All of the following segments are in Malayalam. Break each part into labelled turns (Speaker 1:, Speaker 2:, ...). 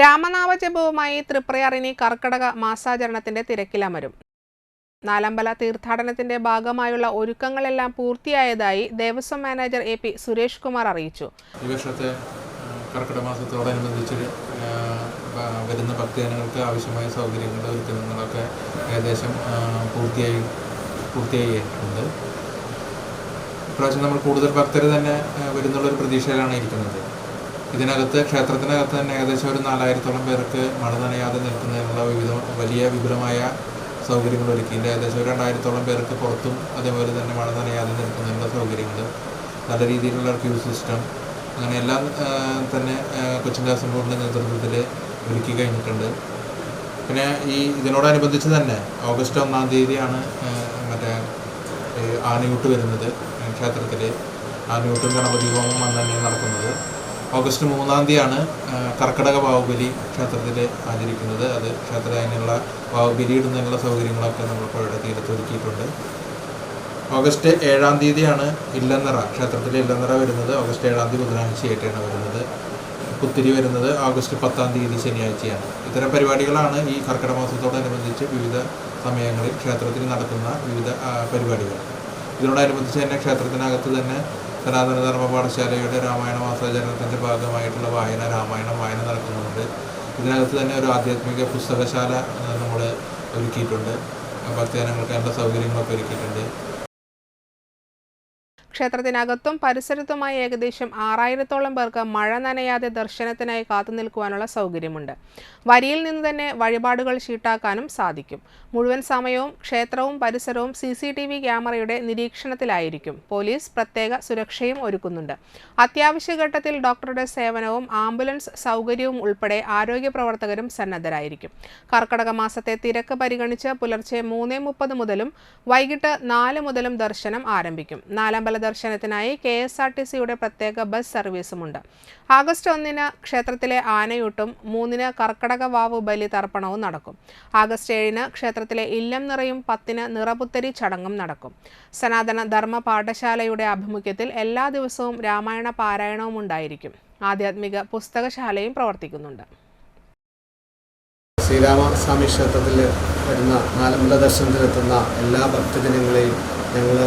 Speaker 1: രാമനാമജപവുമായി തൃപ്രയാറിനി കർക്കടക മാസാചരണത്തിന്റെ തിരക്കിലമരും നാലമ്പല തീർത്ഥാടനത്തിന്റെ ഭാഗമായുള്ള ഒരുക്കങ്ങളെല്ലാം പൂർത്തിയായതായി Devaswom manager A P Suresh Kumar അറിയിച്ചു.
Speaker 2: ഈ വർഷത്തെ കർക്കിടക മാസത്തോടനുബന്ധിച്ച് വരുന്ന ഭക്തജനങ്ങൾക്ക് ആവശ്യമായ സൗകര്യങ്ങൾ ഒരുക്കങ്ങളൊക്കെ ഏകദേശം പൂർത്തിയായി പൂർത്തിയായിട്ടുണ്ട്. ഇപ്രാവശ്യം നമ്മൾ കൂടുതൽ ഭക്തർ തന്നെ വരുന്നുള്ളൊരു പ്രതീക്ഷയിലാണ് ഇരിക്കുന്നത്. ഇതിനകത്ത് ക്ഷേത്രത്തിനകത്ത് തന്നെ ഏകദേശം ഒരു നാലായിരത്തോളം പേർക്ക് മഴ നനയാതെ നിൽക്കുന്നതിനുള്ള വിവിധ വലിയ വിപുലമായ സൗകര്യങ്ങൾ ഒരുക്കിയിട്ടുണ്ട് ഏകദേശം ഒരു രണ്ടായിരത്തോളം പേർക്ക് പുറത്തും അതേപോലെ തന്നെ മഴ നനയാതെ നിൽക്കുന്നതിനുള്ള സൗകര്യങ്ങൾ നല്ല രീതിയിലുള്ള ക്യൂ സിസ്റ്റം അങ്ങനെ എല്ലാം തന്നെ കൊച്ചിൻ ദേവസ്വം ബോർഡിന്റെ നേതൃത്വത്തിൽ ഒരുക്കി കഴിഞ്ഞിട്ടുണ്ട്. പിന്നെ ഈ ഇതിനോടനുബന്ധിച്ച് തന്നെ ഓഗസ്റ്റ് ഒന്നാം തീയതിയാണ് മറ്റേ ആനയൂട്ട് വരുന്നത് ക്ഷേത്രത്തിൽ ആനയൂട്ടും ഗണപതി ഹോമം അന്ന് തന്നെ നടക്കുന്നത്. ഓഗസ്റ്റ് മൂന്നാം തീയതിയാണ് കർക്കിടക ബാഹുബലി ക്ഷേത്രത്തിൽ ആചരിക്കുന്നത്. അത് ക്ഷേത്രത്തിൽ അതിനുള്ള ബാഹുബലി ഇടുന്നതിനുള്ള സൗകര്യങ്ങളൊക്കെ നമ്മൾ പുഴയുടെ തീരത്ത് ഒരുക്കിയിട്ടുണ്ട് ഓഗസ്റ്റ് ഏഴാം തീയതിയാണ് ഇല്ലന്നറ ക്ഷേത്രത്തിലെ ഇല്ലന്നറ വരുന്നത്. ഓഗസ്റ്റ് ഏഴാം തീയതി ബുധനാഴ്ചയായിട്ടാണ് വരുന്നത്. പുത്തിരി വരുന്നത് ഓഗസ്റ്റ് പത്താം തീയതി ശനിയാഴ്ചയാണ്. ഇത്തരം പരിപാടികളാണ് ഈ കർക്കിടക മാസത്തോടനുബന്ധിച്ച് വിവിധ സമയങ്ങളിൽ ക്ഷേത്രത്തിൽ നടക്കുന്ന വിവിധ പരിപാടികൾ. ഇതിനോടനുബന്ധിച്ച് തന്നെ ക്ഷേത്രത്തിനകത്ത് തന്നെ സനാതന ധർമ്മ പാഠശാലയുടെ രാമായണ മാസാചരണത്തിന്റെ ഭാഗമായിട്ടുള്ള വായന രാമായണം വായന നടക്കുന്നുണ്ട്. ഇതിനകത്ത് തന്നെ ഒരു ആധ്യാത്മിക പുസ്തകശാല നമ്മൾ ഒരുക്കിയിട്ടുണ്ട്. ഭക്തജനങ്ങൾക്ക് അതിന്റെ സൗകര്യങ്ങളൊക്കെ ഒരുക്കിയിട്ടുണ്ട്.
Speaker 1: ക്ഷേത്രത്തിനകത്തും പരിസരത്തുമായി ഏകദേശം ആറായിരത്തോളം പേർക്ക് മഴ നനയാതെ ദർശനത്തിനായി കാത്തുനിൽക്കുവാനുള്ള സൗകര്യമുണ്ട്. വരിയിൽ നിന്ന് തന്നെ വഴിപാടുകൾ ഷീട്ടാക്കാനും സാധിക്കും. മുഴുവൻ സമയവും ക്ഷേത്രവും പരിസരവും സി സി ടി വി ക്യാമറയുടെ നിരീക്ഷണത്തിലായിരിക്കും. പോലീസ് പ്രത്യേക സുരക്ഷയും ഒരുക്കുന്നുണ്ട്. അത്യാവശ്യ ഘട്ടത്തിൽ ഡോക്ടറുടെ സേവനവും ആംബുലൻസ് സൗകര്യവും ഉൾപ്പെടെ ആരോഗ്യ പ്രവർത്തകരും സന്നദ്ധരായിരിക്കും. കർക്കടക മാസത്തെ തിരക്ക് പരിഗണിച്ച് പുലർച്ചെ മൂന്ന് മുപ്പത് മുതലും വൈകിട്ട് നാല് മുതലും ദർശനം ആരംഭിക്കും. നാലമ്പല ദർശനത്തിനായി കെ എസ് ആർ ടി സിയുടെ പ്രത്യേക ബസ് സർവീസുമുണ്ട്. ആഗസ്റ്റ് ഒന്നിന് ക്ഷേത്രത്തിലെ ആനയൂട്ടും മൂന്നിന് കർക്കടക വാവ് ബലി തർപ്പണവും നടക്കും. ആഗസ്റ്റ് ഏഴിന് ക്ഷേത്രത്തിലെ ഇല്ലം നിറയും പത്തിന് നിറപുത്തരി ചടങ്ങും നടക്കും. സനാതന ധർമ്മ പാഠശാലയുടെ ആഭിമുഖ്യത്തിൽ എല്ലാ ദിവസവും രാമായണ പാരായണവും ഉണ്ടായിരിക്കും. ആധ്യാത്മിക പുസ്തകശാലയും പ്രവർത്തിക്കുന്നുണ്ട്.
Speaker 3: ശ്രീരാമസ്വാമി ക്ഷേത്രത്തിൽ വരുന്ന നാലമ്പല ദർശനത്തിലെത്തുന്ന എല്ലാ ഭക്തജനങ്ങളെയും ഞങ്ങൾ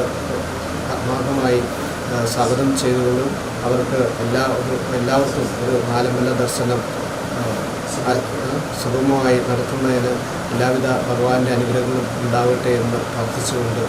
Speaker 3: ആത്മാർത്ഥമായി സ്വാഗതം ചെയ്തുകൊണ്ടും അവർക്ക് എല്ലാ എല്ലാവർക്കും ഒരു നാലമ്പല ദർശനം സുഗമമായി നടത്തുന്നതിന് എല്ലാവിധ ഭഗവാന്റെ അനുഗ്രഹങ്ങളും ഉണ്ടാവട്ടെ എന്ന് പ്രാർത്ഥിച്ചുകൊണ്ട്